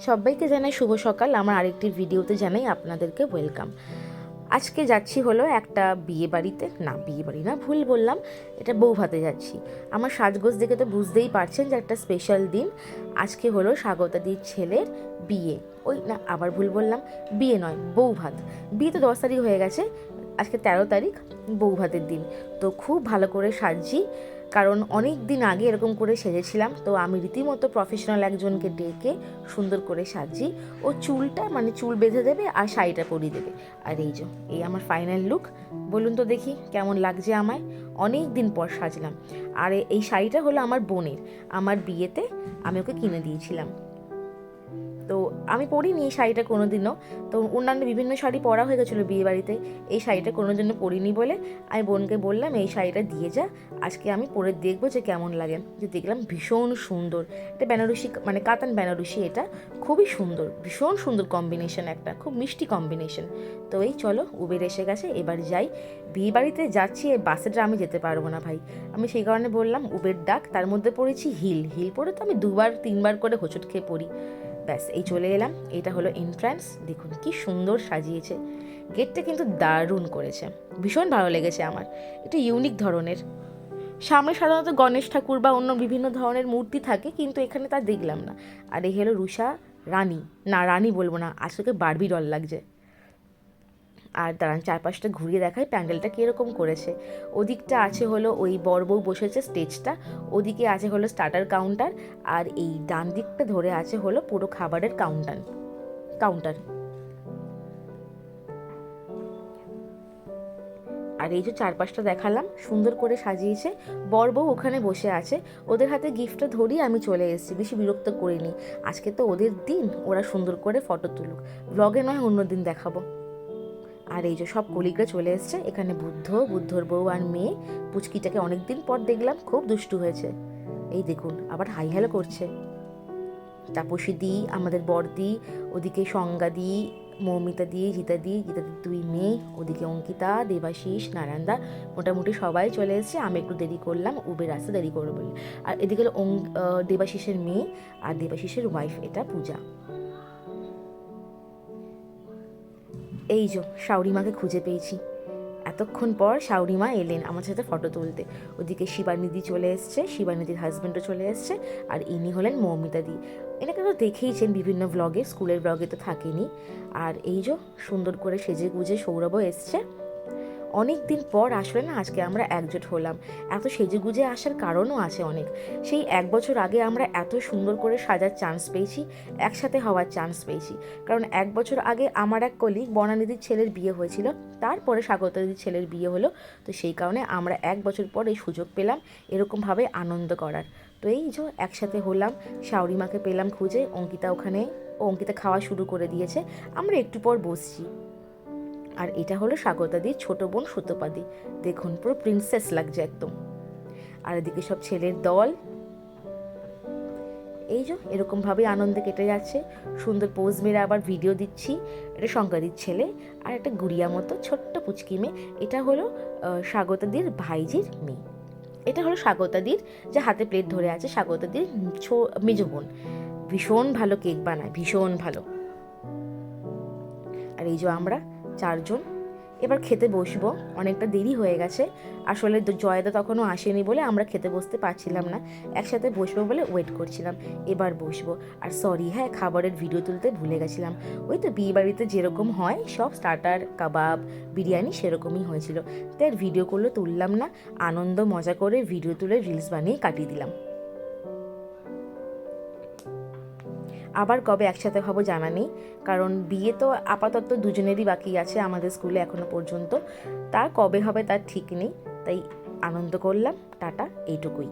সবাইকে জানাই শুভ সকাল। আমার আরেকটি ভিডিওতে জানাই আপনাদেরকে ওয়েলকাম। আজকে যাচ্ছি হলো একটা বিয়ে বাড়িতে। না, বিয়ে বাড়ি না, ভুল বললাম। এটা বউ ভাতে যাচ্ছি। আমার সাজগোজ দেখে তো বুঝতেই পারছেন যে একটা স্পেশাল দিন। আজকে হলো স্বাগতাদির ছেলের বিয়ে। ওই না, আবার ভুল বললাম। বিয়ে নয় বউ ভাত বিয়ে তো দশ তারিখ হয়ে গেছে। আজকে তেরো তারিখ বউ ভাতের দিন। তো খুব ভালো করে সাজছি। কারণ অনেক দিন আগে এরকম করে সেজেছিলাম, তো আমি রীতিমতো প্রফেশনাল একজনকে ডেকে সুন্দর করে সাজি, ও চুলটা মানে চুল বেঁধে দেবে আর শাড়িটা পরিয়ে দেবে। আর এই যে, এই আমার ফাইনাল লুক বলুন তো দেখি কেমন লাগছে আমায়? অনেক দিন পর সাজলাম। আর এই শাড়িটা হলো আমার বোনের। আমার বিয়েতে আমি ওকে কিনে দিয়েছিলাম। তো আমি পরিনি এই শাড়িটা কোনো দিনও তো অন্যান্য বিভিন্ন শাড়ি পরা হয়ে গেছিল বিয়ে বাড়িতে এই শাড়িটা কোনো দিনও পরিনি বলে আমি বোনকে বললাম, এই শাড়িটা দিয়ে যা। আজকে আমি পরে দেখব যে কেমন লাগে। যে দেখলাম ভীষণ সুন্দর। এটা বেনারসি মানে কাতান বেনারসি এটা। খুবই সুন্দর, ভীষণ সুন্দর কম্বিনেশন একটা, খুব মিষ্টি কম্বিনেশন তো এই চলো উবের এসে গেছে, এবার যাই। বিয়ে বাড়িতে যাচ্ছি, এই বাসেটা আমি যেতে পারব না ভাই। আমি সেই কারণে বললাম উবের ডাক, তার মধ্যে পড়েছি হিল। হিল পরে তো আমি দুবার, তিনবার করে হোঁচট খেয়ে পড়ি। ব্যাস, এই চলে এলাম। এটা হলো এন্ট্রান্স দেখুন কি সুন্দর সাজিয়েছে। গেটটা কিন্তু দারুণ করেছে। ভীষণ ভালো লেগেছে আমার। এটা ইউনিক ধরনের। সামনে সাধারণত গণেশ ঠাকুর বা অন্য বিভিন্ন ধরনের মূর্তি থাকে, কিন্তু এখানে তা দেখলাম না। আর এই হলো রুষা রানী। না, রানী বলব না আজকে বারবি ডল লাগছে। আর দাঁড়ান, চারপাশটা ঘুরিয়ে দেখায় প্যান্ডেলটা কীরকম করেছে। ওদিকটা আছে হলো ওই বড় বউ বসেছে স্টেজটা, ওদিকে আছে হলো স্টার্টার কাউন্টার আর এই ডান দিকটা ধরে আছে হলো পুরো খাবারের কাউন্টার কাউন্টার আর এই যে চারপাশটা দেখালাম, সুন্দর করে সাজিয়েছে। বর বউ ওখানে বসে আছে। ওদের হাতে গিফটটা ধরিয়ে আমি চলে এসেছি, বেশি বিরক্ত করিনি। আজকে তো ওদের দিন, ওরা সুন্দর করে ফটো তুলুক। ব্লগে নয়, অন্য দিন দেখাবো। আর এই যে সব কলিগরা চলে এসছে, এখানে বুদ্ধ, বুদ্ধর বউ আর মেয়ে। পুচকিটাকে অনেকদিন পর দেখলাম, খুব দুষ্টু হয়েছে। এই দেখুন, আবার হাই হ্যালো করছে। তাপসী দি, আমাদের বড়দি ওদিকে সংজ্ঞা দি, মৌমিতা দি জিতা দি জিতা দি দুই মেয়ে, ওদিকে অঙ্কিতা, দেবাশিস, নারায়ণদা, মোটামুটি সবাই চলে এসেছে। আমি একটু দেরি করলাম, উবের আসতে দেরি করব বলে। আর এদিকে দেবাশিসের মেয়ে আর দেবাশিসের ওয়াইফ এটা পূজা। এই যো, শাওরিমাকে খুঁজে পেয়েছি। এতক্ষণ পর শাওরিমা এলেন আমার সাথে ফটো তুলতে। ওদিকে শিবানিদি চলে এসছে, শিবানিদির হাজব্যান্ডও চলে এসছে, আর ইনি হলেন মৌমিতা দি। এনাকে তো দেখেইছেন বিভিন্ন ব্লগে স্কুলের ব্লগে তো থাকেনি। আর এই যো, সুন্দর করে সেজে গুজে সৌরভও এসছে। অনেক দিন পর আসলে না আজকে আমরা একজোট হলাম। এত সেজে গুজে আসার কারণও আছে অনেক। সেই এক বছর আগে আমরা এত সুন্দর করে সাজার চান্স পেয়েছি, একসাথে হওয়ার চান্স পেয়েছি। কারণ এক বছর আগে আমার এক কলিগ বনানিধির ছেলের বিয়ে হয়েছিল, তারপরে স্বাগতাদির ছেলের বিয়ে হলো। তো সেই কারণে আমরা এক বছর পর এই সুযোগ পেলাম এরকমভাবে আনন্দ করার। তো এই যে একসাথে হলাম শাওরিমাকে পেলাম খুঁজে, অঙ্কিতা ওখানে, অঙ্কিতা খাওয়া শুরু করে দিয়েছে। আমরা একটু পর বসছি। আর এটা হলো স্বাগতাদির ছোট বোন সুতোপাদি। দেখুন পুরো প্রিন্সেস লাগছে একদম। আর এদিকে সব ছেলের দল। এই যে এরকমভাবে আনন্দে কেটে যাচ্ছে। সুন্দর পোজ মেরে আবার ভিডিও দিচ্ছি। এটা শঙ্করীর ছেলে আর একটা গুড়িয়া মতো ছোট্ট পুচকি মেয়ে। এটা হলো স্বাগতাদির ভাইজির মেয়ে। এটা হলো স্বাগতাদির, যে হাতে প্লেট ধরে আছে, স্বাগতাদির মেজো বোন। ভীষণ ভালো কেক বানায়, ভীষণ ভালো। আর এই যে আমরা চারজন। এবার খেতে বসবো, অনেকটা দেরি হয়ে গেছে। আসলে জয়দা তখনও আসেনি বলে আমরা খেতে বসতে পারছিলাম না। একসাথে বসবো বলে ওয়েট করছিলাম, এবার বসবো। আর সরি হ্যাঁ খাবারের ভিডিও তুলতে ভুলে গেছিলাম। ওই তো বিয়ে বাড়িতে যেরকম হয়, সব স্টার্টার কাবাব বিরিয়ানি সেরকমই হয়েছিল। তাই ভিডিও করলে তুললাম না, আনন্দ, মজা করে ভিডিও তুলে রিলস বানিয়ে কাটিয়ে দিলাম। আবার কবে একসাথে হব জানা নেই। কারণ বিয়ে তো আপাতত দুজনেরই বাকি আছে আমাদের স্কুলে এখনও পর্যন্ত। তা কবে হবে তার ঠিক নেই, তাই আনন্দ করলাম। টাটা, এইটুকুই।